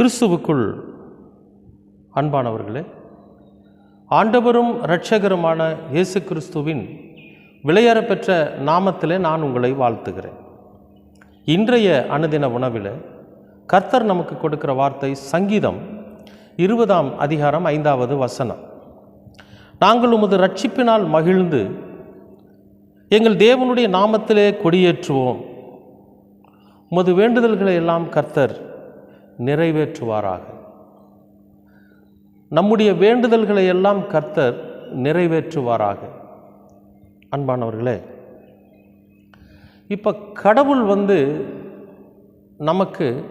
கிறிஸ்துவுக்குள். அன்பானவர்களே ஆண்டவரும் இரட்சகருமான இயேசு கிறிஸ்துவின் விலையேறப்பெற்ற நாமத்திலே நான் உங்களை வாழ்த்துகிறேன். இன்றைய அனுதின உணவில் கர்த்தர் நமக்கு கொடுக்கிற வார்த்தை சங்கீதம் இருபதாம் அதிகாரம் ஐந்தாவது வசனம். நாங்கள் உமது ரட்சிப்பினால் மகிழ்ந்து எங்கள் தேவனுடைய நாமத்திலே கொடியேற்றுவோம். உமது வேண்டுதல்களை எல்லாம் கர்த்தர் நிறைவேற்றுவாராக. நம்முடைய வேண்டுதல்களை எல்லாம் கர்த்தர் நிறைவேற்றுவாராக. அன்பானவர்களே இப்போ கடவுள் வந்து நமக்கு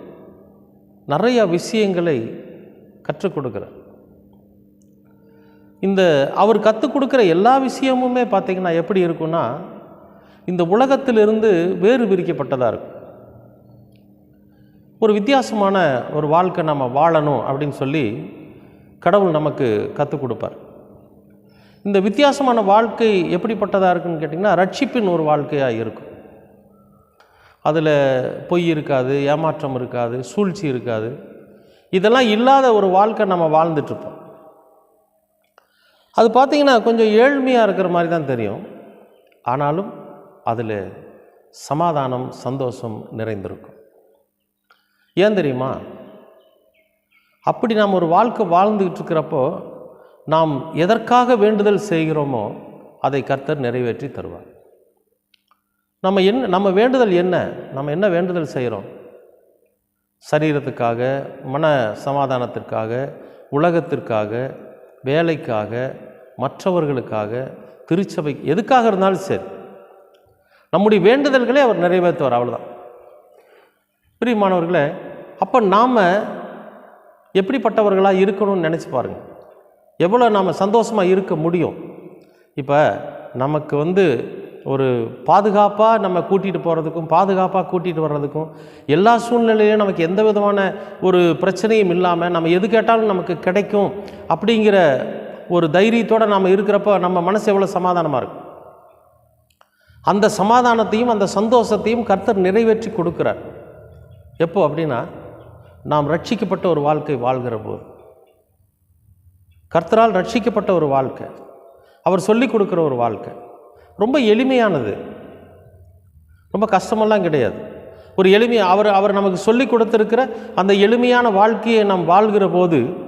நிறைய விஷயங்களை கற்றுக் கொடுக்குறார். இந்த அவர் கற்றுக் கொடுக்குற எல்லா விஷயமுமே பார்த்திங்கன்னா எப்படி இருக்குன்னா இந்த உலகத்திலிருந்து வேறு பிரிக்கப்பட்டதாக இருக்கும். ஒரு வித்தியாசமான ஒரு வாழ்க்கை நம்ம வாழணும் அப்படின்னு சொல்லி கடவுள் நமக்கு கற்றுக் கொடுப்பார். இந்த வித்தியாசமான வாழ்க்கை எப்படிப்பட்டதாக இருக்குன்னு கேட்டிங்கன்னா ரட்சிப்பின் ஒரு வாழ்க்கையாக இருக்கும். அதில் பொய் இருக்காது ஏமாற்றம் இருக்காது சூழ்ச்சி இருக்காது. இதெல்லாம் இல்லாத ஒரு வாழ்க்கை நம்ம வாழ்ந்துட்டுருப்போம் அது பார்த்திங்கன்னா கொஞ்சம் ஏழ்மையாக இருக்கிற மாதிரி தான் தெரியும். ஆனாலும் அதில் சமாதானம் சந்தோஷம் நிறைந்திருக்கும். ஏன் தெரியுமா? அப்படி நாம் ஒரு வாழ்க்கை வாழ்ந்துக்கிட்டு இருக்கிறப்போ நாம் எதற்காக வேண்டுதல் செய்கிறோமோ அதை கர்த்தர் நிறைவேற்றி தருவார். நம்ம என்ன நம்ம வேண்டுதல் என்ன? நம்ம என்ன வேண்டுதல் செய்கிறோம்? சரீரத்துக்காக மன சமாதானத்திற்காக உலகத்திற்காக வேலைக்காக மற்றவர்களுக்காக திருச்சபை எதுக்காக இருந்தாலும் சரி நம்முடைய வேண்டுதல்களே அவர் நிறைவேற்றுவார் அவ்வளோதான் பிரியமானவர்களே அப்போ நாம் எப்படிப்பட்டவர்களாக இருக்கணும்னு நினச்சி பாருங்கள் எவ்வளோ நாம் சந்தோஷமாக இருக்க முடியும்? இப்போ நமக்கு வந்து ஒரு பாதுகாப்பாக நம்ம கூட்டிகிட்டு போகிறதுக்கும் பாதுகாப்பாக கூட்டிகிட்டு வர்றதுக்கும் எல்லா சூழ்நிலையிலும் நமக்கு எந்த விதமான ஒரு பிரச்சனையும் இல்லாமல் நம்ம எது கேட்டாலும் நமக்கு கிடைக்கும் அப்படிங்கிற ஒரு தைரியத்தோடு நாம் இருக்கிறப்ப நம்ம மனசு எவ்வளோ சமாதானமாக இருக்கும் அந்த சமாதானத்தையும் அந்த சந்தோஷத்தையும் கர்த்தர் நிறைவேற்றி கொடுக்குறார். எப்போ அப்படின்னா நாம் ரட்சிக்கப்பட்ட ஒரு வாழ்க்கை வாழ்கிற போது. கர்த்தரால் ரட்சிக்கப்பட்ட ஒரு வாழ்க்கை. அவர் சொல்லி கொடுக்குற ஒரு வாழ்க்கை. ரொம்ப எளிமையானது. ரொம்ப கஷ்டமெல்லாம் கிடையாது. ஒரு எளிமையை அவர் அவர் நமக்கு சொல்லி கொடுத்துருக்கிற அந்த எளிமையான வாழ்க்கையை நாம் வாழ்கிற போது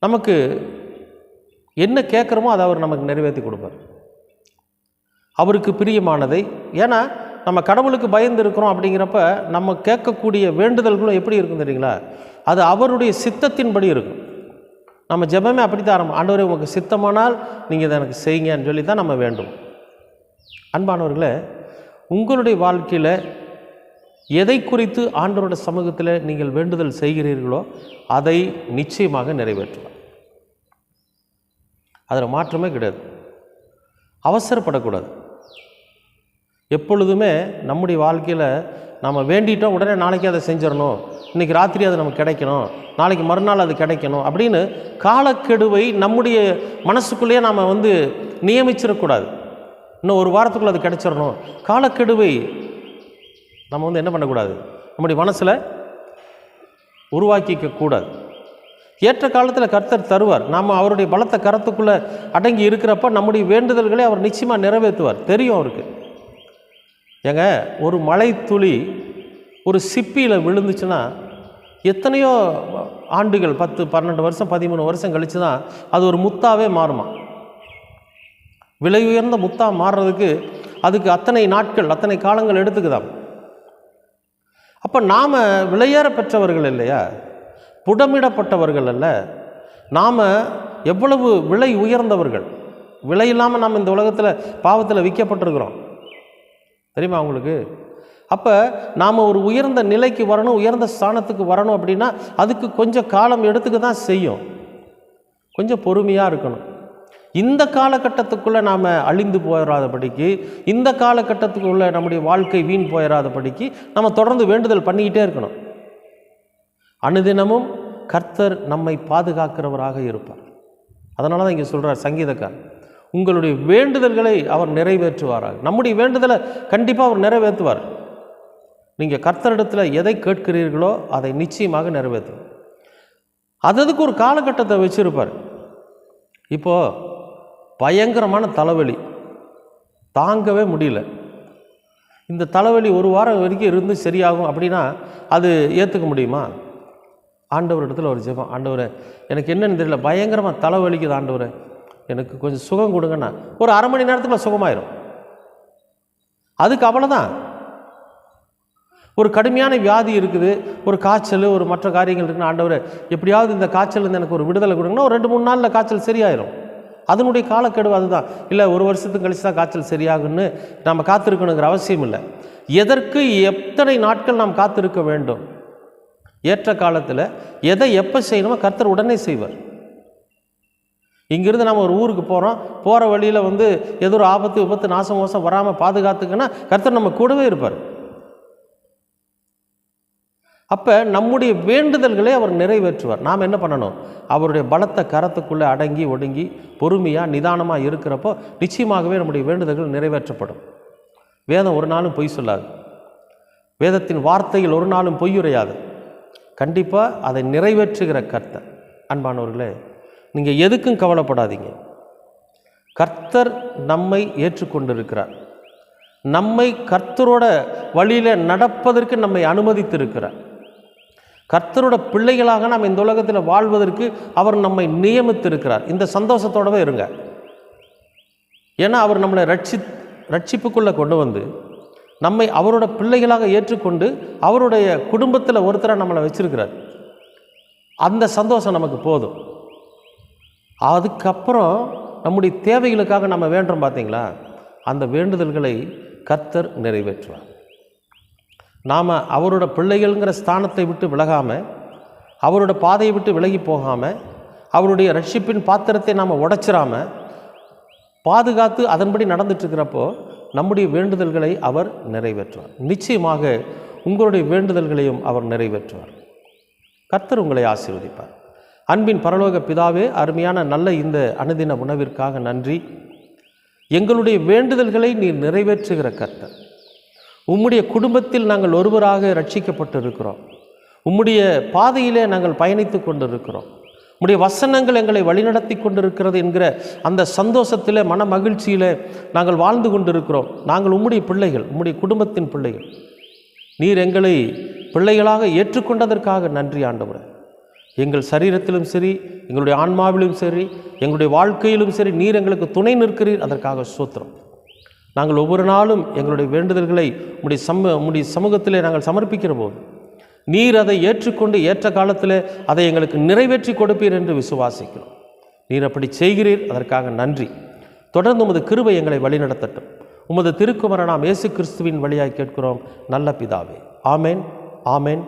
நமக்கு என்ன கேட்குறோமோ அதை அவர் நமக்கு நிறைவேற்றி கொடுப்பார். அவருக்கு பிரியமானதை. ஏன்னா நம்ம கடவுளுக்கு பயந்து இருக்கிறோம் அப்படிங்கிறப்ப நம்ம கேட்கக்கூடிய வேண்டுதல்களும் எப்படி இருக்கும் தெரியுங்களா? அது அவருடைய சித்தத்தின்படி இருக்கும். நம்ம ஜெபமே அப்படி தான் ஆரம்பம். ஆண்டவரே உங்களுக்கு சித்தமானால் நீங்கள் இதை எனக்கு செய்யுங்கன்னு சொல்லி தான் நம்ம வேண்டும். அன்பானவர்களே உங்களுடைய வாழ்க்கையில் எதை குறித்து ஆண்டவரோட சமூகத்தில் நீங்கள் வேண்டுதல் செய்கிறீர்களோ அதை நிச்சயமாக நிறைவேற்றலாம் அதில் மாற்றமே கிடையாது. அவசரப்படக்கூடாது. எப்பொழுதுமே நம்முடைய வாழ்க்கையில் நம்ம வேண்டிட்டோம் உடனே நாளைக்கு அதை செஞ்சிடணும். இன்றைக்கி ராத்திரி அது நமக்கு கிடைக்கணும். நாளைக்கு மறுநாள் அது கிடைக்கணும் அப்படின்னு காலக்கெடுவை நம்முடைய மனசுக்குள்ளேயே நாம் வந்து நியமிச்சிடக்கூடாது. இன்னும் ஒரு வாரத்துக்குள்ளே அது கிடைச்சிடணும். காலக்கெடுவை நம்ம வந்து என்ன பண்ணக்கூடாது? நம்முடைய மனசில் உருவாக்கிக்க கூடாது. ஏற்ற காலத்தில் கர்த்தர் தருவார். நாம் அவருடைய பலத்த கரத்துக்குள்ளே அடங்கி இருக்கிறப்ப நம்முடைய வேண்டுதல்களை அவர் நிச்சயமாக நிறைவேற்றுவார். தெரியும் அவருக்கு. ஏங்க ஒரு மழை துளி ஒரு சிப்பியில் விழுந்துச்சுன்னா எத்தனையோ ஆண்டுகள் பத்து பன்னெண்டு வருஷம் பதிமூணு வருஷம் கழித்து தான் அது ஒரு முத்தாவே மாறுமா? விலை உயர்ந்த முத்தாக மாறுறதுக்கு அதுக்கு அத்தனை நாட்கள் அத்தனை காலங்கள் எடுத்துக்குதாம். அப்போ நாம் விலையேற பெற்றவர்கள் இல்லையா? புடமிடப்பட்டவர்கள் அல்ல. நாம் எவ்வளவு விலை உயர்ந்தவர்கள்? விலை இல்லாமல் நாம் இந்த உலகத்தில் பாவத்தில் விற்கப்பட்டிருக்கிறோம் தெரியுமா உங்களுக்கு? அப்போ நாம் ஒரு உயர்ந்த நிலைக்கு வரணும் உயர்ந்த ஸ்தானத்துக்கு வரணும் அப்படின்னா அதுக்கு கொஞ்சம் காலம் எடுத்துக்க தான் செய்யும். கொஞ்சம் பொறுமையாக இருக்கணும். இந்த காலகட்டத்துக்குள்ளே நாம் அழிந்து போயிடாதபடிக்கு இந்த காலகட்டத்துக்குள்ளே நம்முடைய வாழ்க்கை வீண் போயிடாதபடிக்கு நம்ம தொடர்ந்து வேண்டுதல் பண்ணிக்கிட்டே இருக்கணும். அனுதினமும் கர்த்தர் நம்மை பாதுகாக்கிறவராக இருப்பார். அதனால தான் இங்கே சொல்கிறார் சங்கீதக்காரன் உங்களுடைய வேண்டுதல்களை அவர் நிறைவேற்றுவாராக. நம்முடைய வேண்டுதலை கண்டிப்பாக அவர் நிறைவேற்றுவார். நீங்கள் கர்த்தரிடத்தில் எதை கேட்கிறீர்களோ அதை நிச்சயமாக நிறைவேற்றும். அது அதுக்கு ஒரு காலகட்டத்தை வச்சுருப்பார். இப்போது பயங்கரமான தலைவலி. தாங்கவே முடியல. இந்த தலைவலி ஒரு வாரம் வரைக்கும் இருந்து சரியாகும் அப்படின்னா அது ஏற்றுக்க முடியுமா? ஆண்டவர் இடத்துல ஒரு ஜெபம். ஆண்டவரை எனக்கு என்னென்னு தெரியல. பயங்கரமாக தலைவலிக்குது ஆண்டவரை. எனக்கு கொஞ்சம் சுகம் கொடுங்கண்ணா ஒரு அரை மணி நேரத்துக்குள்ள சுகமாயிரும். அதுக்கு அவ்வளோதான் ஒரு கடுமையான வியாதி இருக்குது ஒரு காய்ச்சல் ஒரு மற்ற காரியங்கள் இருக்குன்னு ஆண்டவர் எப்படியாவது இந்த காய்ச்சல் இருந்து எனக்கு ஒரு விடுதலை கொடுங்கன்னா ஒரு ரெண்டு மூணு நாளில் காய்ச்சல் சரியாயிரும். அதனுடைய காலக்கெடு அதுதான். இல்லை ஒரு வருஷத்துக்கு கழிச்சு தான் காய்ச்சல் சரியாகும்னு நம்ம காத்திருக்கணுங்கிற அவசியம் இல்லை. எதற்கு எத்தனை நாட்கள் நாம் காத்திருக்க வேண்டும்? ஏற்ற காலத்தில் எதை எப்போ செய்யணுமோ கர்த்தர் உடனே செய்வார். இங்கிருந்து நம்ம ஒரு ஊருக்கு போகிறோம் போகிற வழியில் வந்து ஏதோ ஒரு ஆபத்து விபத்து நாசம் மோசம் வராமல் பாதுகாத்துக்குன்னா கருத்தர் நம்ம கூடவே இருப்பார். அப்போ நம்முடைய வேண்டுதல்களை அவர் நிறைவேற்றுவார். நாம் என்ன பண்ணணும்? அவருடைய பலத்த கரத்துக்குள்ளே அடங்கி ஒடுங்கி பொறுமையாக நிதானமாக இருக்கிறப்போ நிச்சயமாகவே நம்முடைய வேண்டுதல்கள் நிறைவேற்றப்படும். வேதம் ஒரு நாளும் பொய் சொல்லாது. வேதத்தின் வார்த்தையில் ஒரு நாளும் பொய்யுரையாது. கண்டிப்பாக அதை நிறைவேற்றுகிற கர்த்தர். அன்பானவர்களே நீங்கள் எதுக்கும் கவலைப்படாதீங்க. கர்த்தர் நம்மை ஏற்றுக்கொண்டிருக்கிறார். நம்மை கர்த்தரோட வழியில் நடப்பதற்கு நம்மை அனுமதித்திருக்கிறார். கர்த்தரோட பிள்ளைகளாக நாம் இந்த உலகத்தில் வாழ்வதற்கு அவர் நம்மை நியமித்திருக்கிறார். இந்த சந்தோஷத்தோடவே இருங்க. ஏன்னா அவர் நம்மளை ரட்சி ரட்சிப்புக்குள்ளே கொண்டு வந்து நம்மை அவரோட பிள்ளைகளாக ஏற்றுக்கொண்டு அவருடைய குடும்பத்தில் ஒருத்தராக நம்மளை வச்சிருக்கிறார். அந்த சந்தோஷம் நமக்கு போதும். அதுக்கப்புறம் நம்முடைய தேவைகளுக்காக நம்ம வேண்டுறோம் பார்த்தீங்களா? அந்த வேண்டுதல்களை கர்த்தர் நிறைவேற்றுவார். நாம் அவரோட பிள்ளைகள்ங்கிற ஸ்தானத்தை விட்டு விலகாமல் அவரோட பாதையை விட்டு விலகி போகாமல் அவருடைய ரட்சிப்பின் பாத்திரத்தை நாம் உடைச்சிராம பாதுகாத்து அதன்படி நடந்துட்டுருக்கிறப்போ நம்முடைய வேண்டுதல்களை அவர் நிறைவேற்றுவார். நிச்சயமாக உங்களுடைய வேண்டுதல்களையும் அவர் நிறைவேற்றுவார். கர்த்தர் உங்களை ஆசீர்வதிப்பார். அன்பின் பரலோக பிதாவே அருமையான நல்ல இந்த அனுதின உணவிற்காக நன்றி. எங்களுடைய வேண்டுதல்களை நீ நிறைவேற்றுகிற கர்த்தர். உம்முடைய குடும்பத்தில் நாங்கள் ஒருவராக ரட்சிக்கப்பட்டிருக்கிறோம் உம்முடைய பாதையிலே நாங்கள் பயணித்து கொண்டிருக்கிறோம். உம்முடைய வசனங்கள் எங்களை வழிநடத்தி கொண்டிருக்கிறது என்கிற அந்த சந்தோஷத்தில் மன மகிழ்ச்சியில் நாங்கள் வாழ்ந்து கொண்டிருக்கிறோம். நாங்கள் உம்முடைய பிள்ளைகள் உம்முடைய குடும்பத்தின் பிள்ளைகள். நீர் எங்களை பிள்ளைகளாக ஏற்றுக்கொண்டதற்காக நன்றி ஆண்டவரே. எங்கள் சரீரத்திலும் சரி எங்களுடைய ஆன்மாவிலும் சரி எங்களுடைய வாழ்க்கையிலும் சரி நீர் எங்களுக்கு துணை நிற்கிறீர் அதற்காக சூத்திரம் நாங்கள் ஒவ்வொரு நாளும் எங்களுடைய வேண்டுதல்களை உடைய சம உடைய சமூகத்திலே நாங்கள் சமர்ப்பிக்கிற போது நீர் அதை ஏற்றுக்கொண்டு ஏற்ற காலத்தில் அதை எங்களுக்கு நிறைவேற்றி கொடுப்பீர் என்று விசுவாசிக்கிறோம். நீர் அப்படி செய்கிறீர் அதற்காக நன்றி. தொடர்ந்து உமது கிருபை எங்களை வழிநடத்தட்டும். உமது திருக்குமர நாம் இயேசு கிறிஸ்துவின் வழியாக கேட்கிறோம். நல்ல பிதாவே. ஆமேன் ஆமேன்.